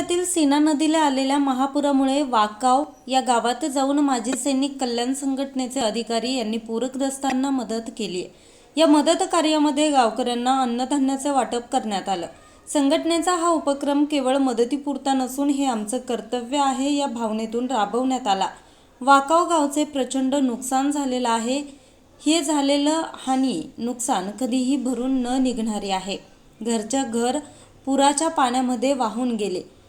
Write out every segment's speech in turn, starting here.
तालुक्यातील सीना नदीला आलेल्या महापुरामुळे वाकाव या गावात जाऊन माजी सैनिक कल्याण संघटनेचे अधिकारी यांनी पूरग्रस्तांना मदत केली आहे या मदत कार्यामध्ये गावकऱ्यांना अन्नधान्याचे वाटप करण्यात आलं. संघटनेचा हा उपक्रम केवळ मदतीपुरता नसून हे आमचं कर्तव्य आहे या भावनेतून राबवण्यात आला. वाकाव गावचे प्रचंड नुकसान झालेलं आहे. हे झालेलं हानी नुकसान कधीही भरून न निघणारी आहे. घरच्या घर पुराच्या पाण्यामध्ये वाहून गेले.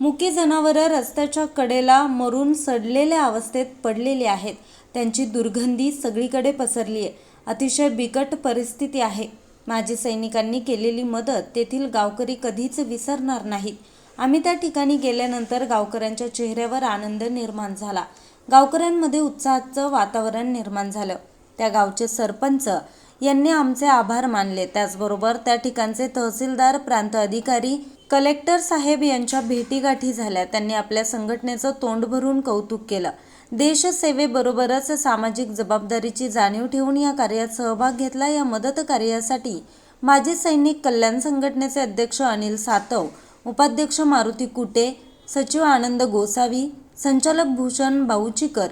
मुकी जनावरं रस्त्याच्या कडेला मरून सडलेल्या अवस्थेत पडलेली आहेत. त्यांची दुर्गंधी सगळीकडे पसरली आहे अतिशय बिकट परिस्थिती आहे. माजी सैनिकांनी केलेली मदत तेथील गावकरी कधीच विसरणार नाहीत. आम्ही त्या ठिकाणी गेल्यानंतर गावकऱ्यांच्या चेहऱ्यावर आनंद निर्माण झाला. गावकऱ्यांमध्ये उत्साहाचं वातावरण निर्माण झालं. त्या गावचे सरपंच यांनी आमचे आभार मानले. त्याचबरोबर त्या ठिकाणचे तहसीलदार प्रांत अधिकारी कलेक्टर साहेब यांच्या भेटीगाठी झाल्या. त्यांनी आपल्या संघटनेचं तोंड भरून कौतुक केलं. देशसेवेबरोबरच सामाजिक जबाबदारीची जाणीव ठेवून या कार्यात सहभाग घेतला. या मदत कार्यासाठी माजी सैनिक कल्याण संघटनेचे अध्यक्ष अनिल सातव उपाध्यक्ष मारुती कुटे सचिव आनंद गोसावी संचालक भूषण बाऊचीकर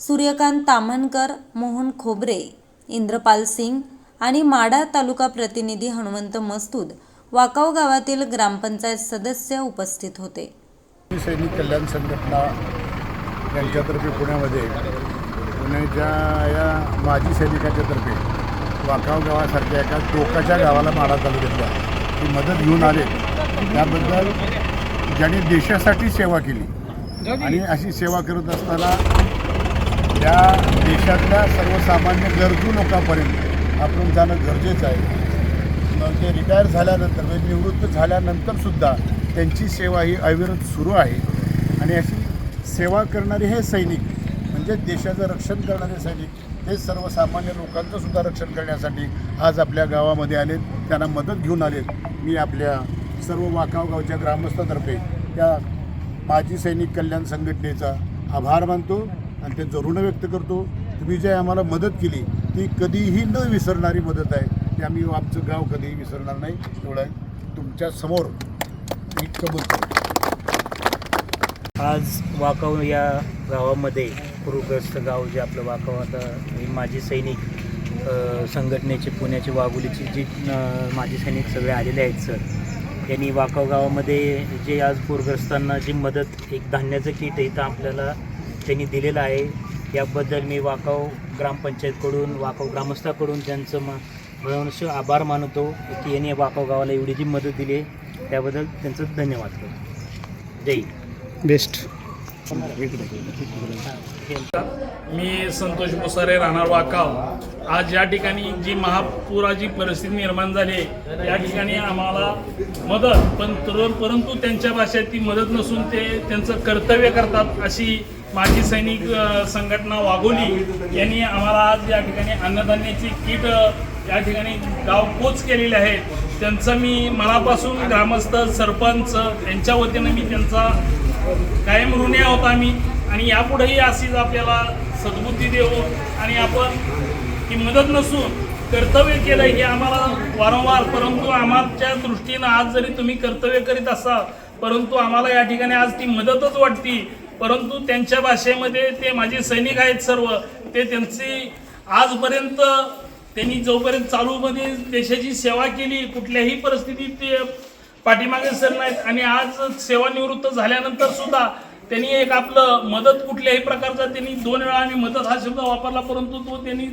सूर्यकांत ताम्हणकर मोहन खोबरे इंद्रपाल सिंग आणि माडा तालुका प्रतिनिधी हनुमंत मस्तूद वाकाव गावातील ग्रामपंचायत सदस्य उपस्थित होते. सैनिक कल्याण संघटना यांच्यातर्फे पुण्यामध्ये पुण्याच्या या माजी सैनिकाच्या तर्फे वाकाव गावासारख्या एका टोकाच्या गावाला माडा तालुक्यातल्या ती मदत घेऊन आले. त्याबद्दल ज्यांनी देशासाठी सेवा केली आणि अशी सेवा करत असताना या देशातल्या सर्वसामान्य गरजू लोकांपर्यंत आपण जाणं गरजेचं आहे. ते रिटायर झाल्यानंतर म्हणजे निवृत्त झाल्यानंतर सुद्धा त्यांची सेवा ही अविरत सुरू आहे. आणि अशी सेवा करणारे हे सैनिक म्हणजे देशाचं रक्षण करणारे सैनिक हे सर्वसामान्य लोकांचं सुद्धा रक्षण करण्यासाठी आज आपल्या गावामध्ये आलेत. त्यांना मदत घेऊन आलेत. मी आपल्या सर्व वाकाव गावच्या ग्रामस्थातर्फे त्या माजी सैनिक कल्याण संघटनेचा आभार मानतो आणि त्यांचं ऋण व्यक्त करतो. तुम्ही जे आम्हाला मदत केली ती कधीही न विसरणारी मदत आहे. ते आम्ही आमचं गाव कधीही विसरणार नाही. एवढं तुमच्यासमोर मी कबूल करतो आज वाकाव या गावामध्ये पूरग्रस्त गाव जे आपलं वाकाव आता हे माजी सैनिक संघटनेचे पुण्याचे वाघोलीचे जे माजी सैनिक सगळे आलेले आहेत सर. यांनी वाकाव गावामध्ये जे आज पूरग्रस्तांना जी मदत एक धान्याचं किट इथं आपल्याला त्यांनी दिलेलं आहे. याबद्दल मी वाकाव ग्रामपंचायतकडून वाकाव ग्रामस्थाकडून त्यांचं म मनसे आभार मानतो की यांनी वाकाव गावाला एवढी जी मदत दिली आहे त्याबद्दल त्यांचं धन्यवाद करतो. जय. बेस्ट. मी संतोष मुसारे राहणार वाकाव. आज या ठिकाणी जी महापुराची परिस्थिती निर्माण झाली आहे, या ठिकाणी आम्हाला मदत पण तर- परंतु त्यांच्या भाषेत ती मदत नसून ते त्यांचं कर्तव्य करतात अशी माजी सैनिक संघटना वाघोली यांनी आम्हाला आज या ठिकाणी अन्नधान्याची किट या ठिकाणी गाव पोच केलेले आहे. त्यांचं मी मनापासून ग्रामस्थ सरपंच यांच्या वतीनं मी त्यांचा कायम ऋणी आहोत आम्ही. आणि यापुढेही अशीच आपल्याला सद्बुद्धी देऊ आणि आपण ही मदत नसून कर्तव्य केलं हे आम्हाला वारंवार परंतु आम्हाच्या दृष्टीनं आज जरी तुम्ही कर्तव्य करीत असाल परंतु आम्हाला या ठिकाणी आज ती मदतच वाटती. परंतु त्यांच्या भाषेमध्ये ते माझे सैनिक आहेत सर्व ते त्यांची आजपर्यंत त्यांनी जोपर्यंत चालूमध्ये देशाची सेवा केली कुठल्याही परिस्थितीत ते पाठीमागे सर नाहीत. आणि आज सेवानिवृत्त झाल्यानंतर सुद्धा त्यांनी एक आपलं मदत कुठल्याही प्रकारचा त्यांनी दोन वेळा आम्ही मदत हा शब्द वापरला परंतु तो त्यांनी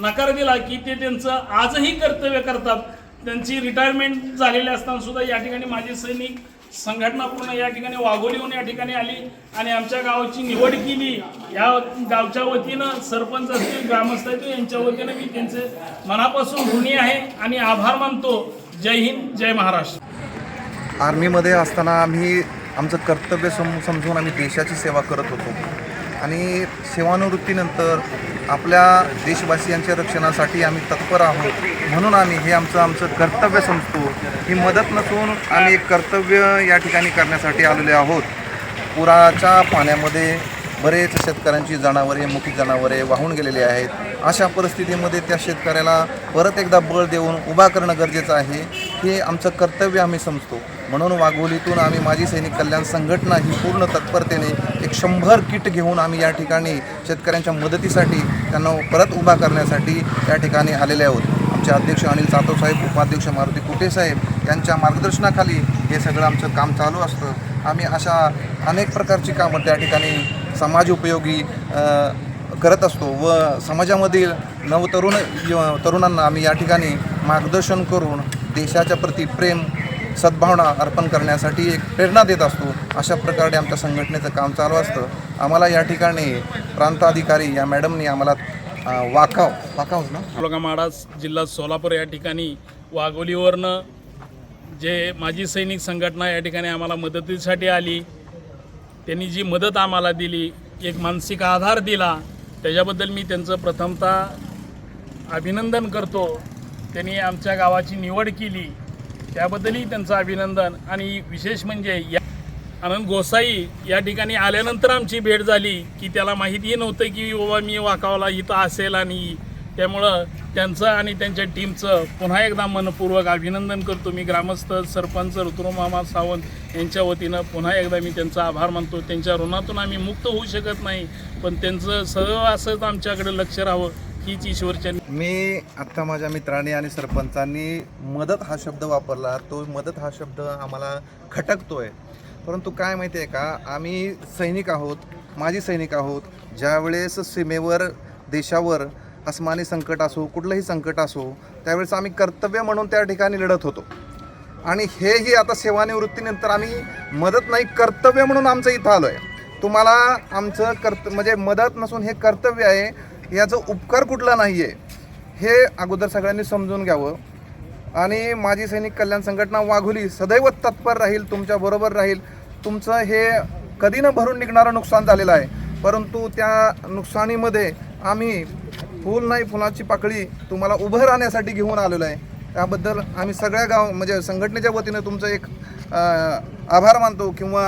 नकार दिला की ते त्यांचं आजही कर्तव्य करतात. त्यांची रिटायरमेंट झालेली असताना सुद्धा या ठिकाणी माझे सैनिक संघटना पूर्ण या ठिकाणी वाघोलीहून या ठिकाणी आली आणि आमच्या गावाची निवड केली. या गावच्या वतीनं सरपंच असतील ग्रामस्थ असतील यांच्या वतीनं मी त्यांचे मनापासून ऋणी आहे आणि आभार मानतो. जय हिंद जय महाराष्ट्र. आर्मीमध्ये असताना आम्ही आमचं कर्तव्य सम समजून आम्ही देशाची सेवा करत होतो. आणि सेवानिवृत्तीनंतर आपल्या देशवासियांच्या रक्षणासाठी आम्ही तत्पर आहोत. म्हणून आम्ही हे आमचं आमचं कर्तव्य समजतो. ही मदत नसून आम्ही एक कर्तव्य या ठिकाणी करण्यासाठी आलेले आहोत. पुराच्या पाण्यामध्ये बरेच शेतकऱ्यांची जनावरे मुखी जनावरे वाहून गेलेली आहेत. अशा परिस्थितीमध्ये त्या शेतकऱ्याला परत एकदा बळ देऊन उभा करणं गरजेचं आहे. हे आमचं कर्तव्य आम्ही समजतो. म्हणून वाघोलीतून आम्ही माजी सैनिक कल्याण संघटना ही पूर्ण तत्परतेने एक शंभर किट घेऊन आम्ही या ठिकाणी शेतकऱ्यांच्या मदतीसाठी त्यांना परत उभा करण्यासाठी या ठिकाणी आलेले आहोत. आमचे अध्यक्ष अनिल जाधव साहेब उपाध्यक्ष मारुती कुटे साहेब यांच्या मार्गदर्शनाखाली हे सगळं आमचं काम चालू असतं. आम्ही अशा अनेक प्रकारची कामं त्या ठिकाणी समाज उपयोगी करत असतो व समाजामधील नवतरुण तरुणांना आम्ही या ठिकाणी मार्गदर्शन करून देशाच्या प्रती प्रेम सद्भावना अर्पण करण्यासाठी एक प्रेरणा देत असतो. अशा प्रकारे आमच्या संघटनेचं काम चालू असतं. आम्हाला या ठिकाणी प्रांताधिकारी या मॅडमनी आम्हाला अ, वाकाव वाकावच ना? तालुका जिल्हा सोलापूर या ठिकाणी वाघोलीवरनं जे माजी सैनिक संघटना या ठिकाणी आम्हाला मदतीसाठी आली. त्यांनी जी मदत आम्हाला दिली एक मानसिक आधार दिला त्याच्याबद्दल मी त्यांचं प्रथमतः अभिनंदन करतो. त्यांनी आमच्या गावाची निवड केली त्याबद्दलही त्यांचं अभिनंदन. आणि विशेष म्हणजे या आनंद गोसाई या ठिकाणी आल्यानंतर आमची भेट झाली की त्याला माहितीही नव्हतं की बाबा मी वाकावला इथं असेल आणि त्यामुळं त्यांचं आणि त्यांच्या टीमचं पुन्हा एकदा मनपूर्वक अभिनंदन करतो. मी ग्रामस्थ सरपंच ऋतुमामा सावंत यांच्या वतीनं पुन्हा एकदा मी त्यांचा आभार मानतो. त्यांच्या ऋणातून आम्ही मुक्त होऊ शकत नाही पण त्यांचं सहज असंच आमच्याकडे लक्ष राहावं हीच ईश्वरच्या मी आत्ता माझ्या मित्रांनी आणि सरपंचांनी मदत हा शब्द वापरला. तो मदत हा शब्द आम्हाला खटकतोय. परंतु काय माहिती आहे का? आम्ही सैनिक आहोत माजी सैनिक आहोत. ज्यावेळेस सीमेवर देशावर अस्मानी संकट असो कुठलंही संकट असो त्यावेळेस आम्ही कर्तव्य म्हणून त्या ठिकाणी लढत होतो. आणि हेही आता सेवानिवृत्तीनंतर आम्ही मदत नाही कर्तव्य म्हणून आमचं इथं आलो आहे तुम्हाला आमचं कर्त म्हणजे मदत नसून हे कर्तव्य आहे याचं उपकार कुठला नाही आहे हे अगोदर सगळ्यांनी समजून घ्यावं. आणि माजी सैनिक कल्याण संघटना वाघोली सदैव तत्पर राहील तुमच्याबरोबर राहील. तुमचं हे कधी न भरून निघणारं नुकसान झालेलं आहे परंतु त्या नुकसानीमध्ये आम्ही फूल नाही फुलाची पाकळी तुम्हाला उभं राहण्यासाठी घेऊन आलेलो आहे. त्याबद्दल आम्ही सगळ्या गाव म्हणजे संघटनेच्या वतीनं तुमचं एक आभार मानतो किंवा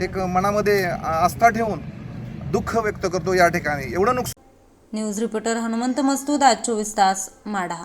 एक मनामध्ये आस्था ठेवून दुःख व्यक्त करतो या ठिकाणी. एवढं नुकसान न्यूज रिपोर्टर हनुमंत मस्तूद आज चोवीस तास माढा.